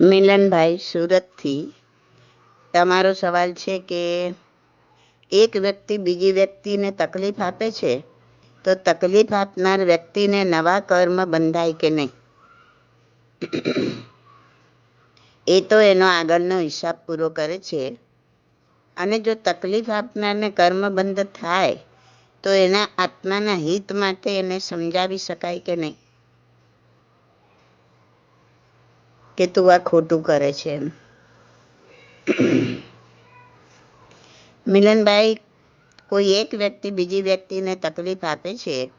મિલનભાઈ, સુરતથી. તમારો સવાલ છે કે એક વ્યક્તિ બીજી વ્યક્તિને તકલીફ આપે છે, તો તકલીફ આપનાર વ્યક્તિને નવા કર્મ બંધાય કે નહીં? એ તો એનો આગળનો હિસાબ પૂરો કરે છે. અને જો તકલીફ આપનારને કર્મ બંધ થાય, તો એના આત્માના હિત માટે એને સમજાવી શકાય કે નહીં? કે તું આ ખોટું કરે છે મિલનભાઈ, કોઈ એક વ્યક્તિ બીજી વ્યક્તિને તકલીફ આપે છે,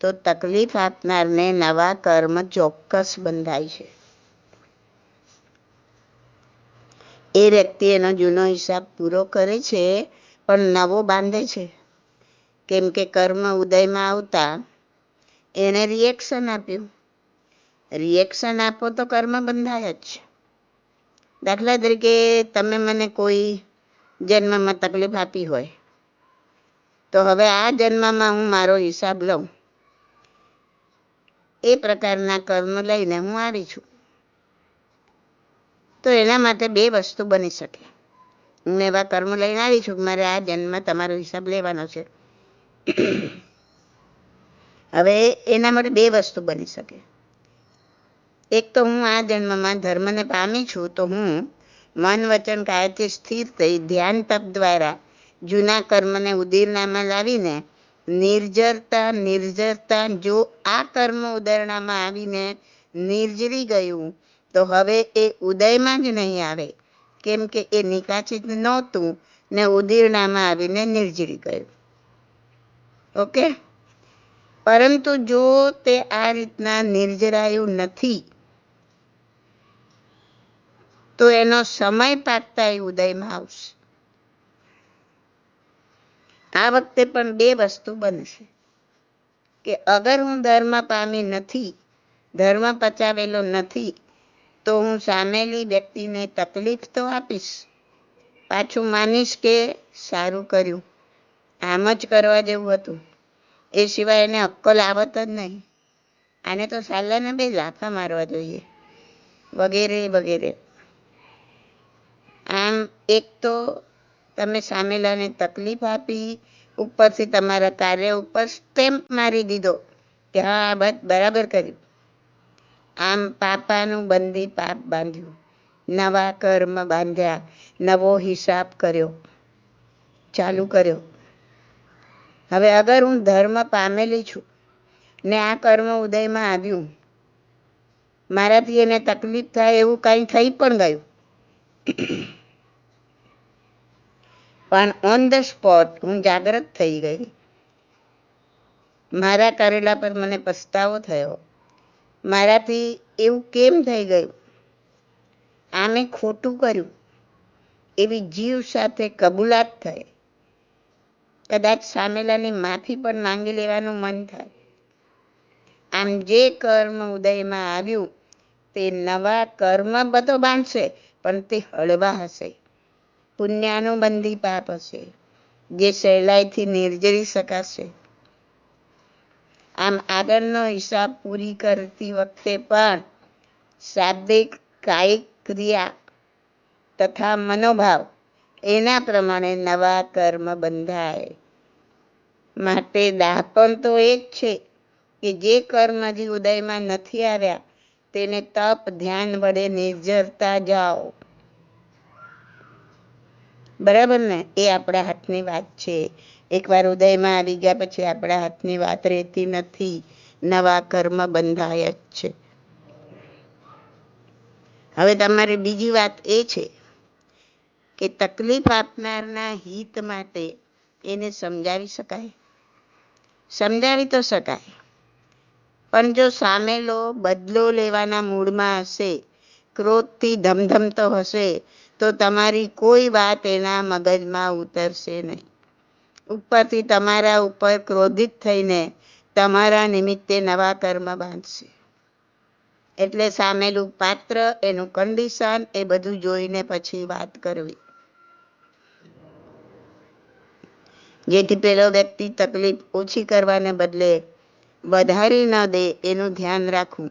તો તકલીફ આપનારને નવા કર્મ ચોક્કસ બંધાય છે. એ વ્યક્તિ એનો જૂનો હિસાબ પૂરો કરે છે, પણ નવો બાંધે છે. કેમ કે કર્મ ઉદયમાં આવતા એને રિએક્શન આપ્યું. રિએક્શન આપો તો કર્મ બંધાય જ. છે દાખલા તરીકે તમે મને કોઈ જન્મમાં તકલીફ આપી હોય, તો હવે આ જન્મમાં હું મારો હિસાબ લઉં. એ પ્રકારના કર્મ લઈને હું આવી છું. તો એના માટે બે વસ્તુ બની શકે. હું એવા કર્મ લઈને આવી છું મારે આ જન્મ તમારો હિસાબ લેવાનો છે. હવે એના માટે બે વસ્તુ બની શકે. એક તો હું આ જન્મમાં ધર્મને પામી છું, તો હું મન વચન કાયથી સ્થિર થઈ ધ્યાન તપ દ્વારા જૂના કર્મને ઉદીરનામાં લાવીને નિર્જરતા નિર્જરતા, જો આ કર્મ ઉદરણામાં આવીને નિર્જરી ગયું, તો હવે એ ઉદયમાં જ નહીં આવે. કેમ કે એ નિકાચિત નહોતું ને ઉદીરણામાં આવીને નિર્જરી ગયું. ઓકે? પરંતુ જો તે આ રીતના નિર્જરાયું નથી તો એનો સમય પાકતા ઉદયમાં આવશે. આ વખતે પણ બે વસ્તુ બનશે. કે અગર હું ધર્મ પામી નથી, ધર્મ પચાવેલો નથી, તો હું સામેલી વ્યક્તિને તકલીફ તો આપીશ. પાછું માનીશ કે સારું કર્યું. આમ જ કરવા જેવું હતું. એ સિવાય એને અક્કલ આવત જ નહીં. આને તો સાલાને બે લાફા મારવા જોઈએ. વગેરે વગેરે. આમ એક તો તમે સામેલાને તકલીફ આપી, ઉપરથી તમારા કાર્ય ઉપર સ્ટેમ્પ મારી દીધો કે હા, આ બસ બરાબર કર્યું આમ પાપાનું બંદી પાપ બાંધ્યું. નવા કર્મ બાંધ્યા, નવો હિસાબ કર્યો, ચાલુ કર્યો. હવે અગર હું ધર્મ પામેલી છું ને આ કર્મ ઉદયમાં આવ્યું, મારાથી એને તકલીફ થાય એવું કાંઈ થઈ પણ ગયું. પણ ઓન ધ સ્પોટ હું જાગ્રત થઈ ગઈ. મારા કરેલા પર મને પસ્તાવો થયો. મારાથી એવું કેમ થઈ ગયું? આ ખોટું કર્યું. એવી જીવ સાથે કબૂલાત થઈ. કદાચ સામેલાની માફી પણ માંગી લેવાનું મન થાય. આમ જે કર્મ ઉદયમાં આવ્યું, તે નવા કર્મ બધો બાંધશે. પણ તે હળવા હશે. પુણ્યાનુબંધી પાપ હશે, જે સહેલાઈથી નિર્જરી શકાશે. આમ આગળનો હિસાબ પૂરી કરતી વખતે પણ શાબ્દિક કાયિક ક્રિયા તથા મનોભાવ એના પ્રમાણે નવા કર્મ બંધાય. માટે દાપણ તો એ જ છે કે જે કર્મ હજી ઉદયમાં નથી આવ્યા, તેને તપ, ધ્યાન વડે નિર્જરતા જાઓ. બરાબર ને? એ આપણા હાથની વાત છે. એકવાર ઉદયમાં આવી ગયા પછી આપણા હાથની વાત રહેતી નથી. નવા કર્મ બંધાય જ છે. હવે તમારી બીજી વાત એ છે કે તકલીફ આપનારના હિત માટે એને સમજાવી શકાય. સમજાવી તો શકાય. પણ જો સામેલો બદલો લેવાના મૂડમાં હશે, ક્રોધથી ધમધમતો હશે તો તમારી કોઈ વાત એના મગજમાં ઉતરશે નહીં. ઉપરથી તમારા ઉપર ક્રોધિત થઈને તમારા નિમિત્તે નવા કર્મ બાંધશે. એટલે સામેલું પાત્ર, એનું કન્ડિશન એ બધું જોઈને પછી વાત કરવી. જેથી પેલો વ્યક્તિ તકલીફ ઓછી કરવાને બદલે વધારી ન દે, એનું ધ્યાન રાખવું.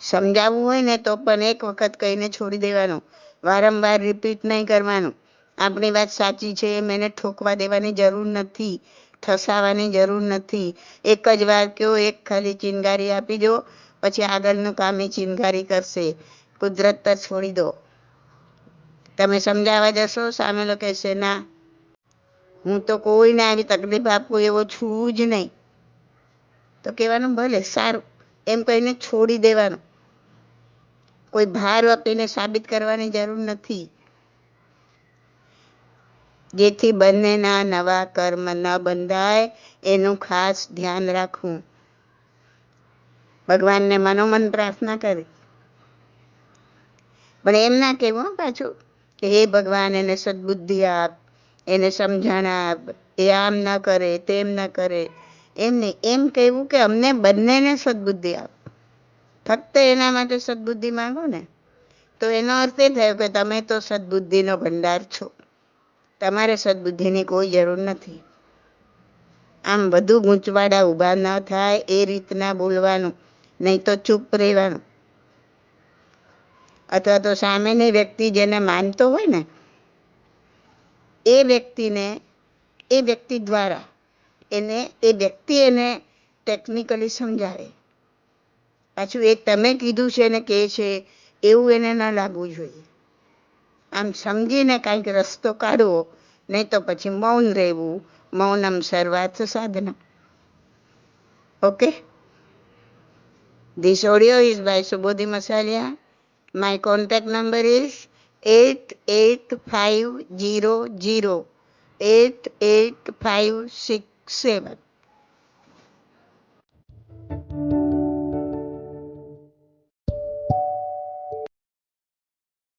સમજાવવું હોય ને તો પણ એક વખત કહીને છોડી દેવાનું. વારંવાર રિપીટ નહીં કરવાનું. આપણી વાત સાચી છે, એમ એને ઠોકવા દેવાની જરૂર નથી ઠસાવાની જરૂર નથી. એક જ વાર કહો એક ખાલી ચિનગારી આપી દો, પછી આગળનું કામ એ ચિનગારી કરશે. કુદરત પર છોડી દો. તમે સમજાવવા જશો? સામેલો કહેશે, ના. હું તો કોઈને આવી તકલીફ આપું એવો છું જ નહીં. તો કહેવાનું ભલે, સારું. એમ કહીને છોડી દેવાનું. કોઈ ભાર આપીને સાબિત કરવાની જરૂર નથી. જેથી બંનેના નવા કર્મ ન બંધાય, એનું ખાસ ધ્યાન રાખવું. ભગવાનને મનોમન પ્રાર્થના કરી. પણ એમ ના કહેવું પાછું, કે હે ભગવાન, એને સદબુદ્ધિ આપ, એને સમજણ આપ, એ આમ ન કરે, તેમ ન કરે. એમ નહીં. એમ કહેવું કે અમને બંનેને સદબુદ્ધિ આપ. ફક્ત એના માટે સદબુદ્ધિ માંગો ને, તો એનો અર્થ એ થયો કે તમે તો સદબુદ્ધિનો ભંડાર છો. તમારે સદબુદ્ધિની કોઈ જરૂર નથી. આમ વધુ ગૂંચવાડા ઊભા ન થાય એ રીતના બોલવાનું, નહીં તો ચૂપ રહેવાનું. અથવા તો સામેની વ્યક્તિ જેને માનતો હોય ને, એ વ્યક્તિને, એ વ્યક્તિ દ્વારા એને, એ વ્યક્તિ એને ટેકનિકલી સમજાવે. પાછું એ તમે કીધું છે ને કહે છે, એવું એને ન લાગવું જોઈએ. આમ સમજીને કાંઈક રસ્તો કાઢવો, નહીં તો પછી મૌન રહેવું, મૌનમ સર્વાર્થ સાધના okay? This audio is by Subodhi Masaliya my contact number is eight eight five zero zero eight eight five 88500 7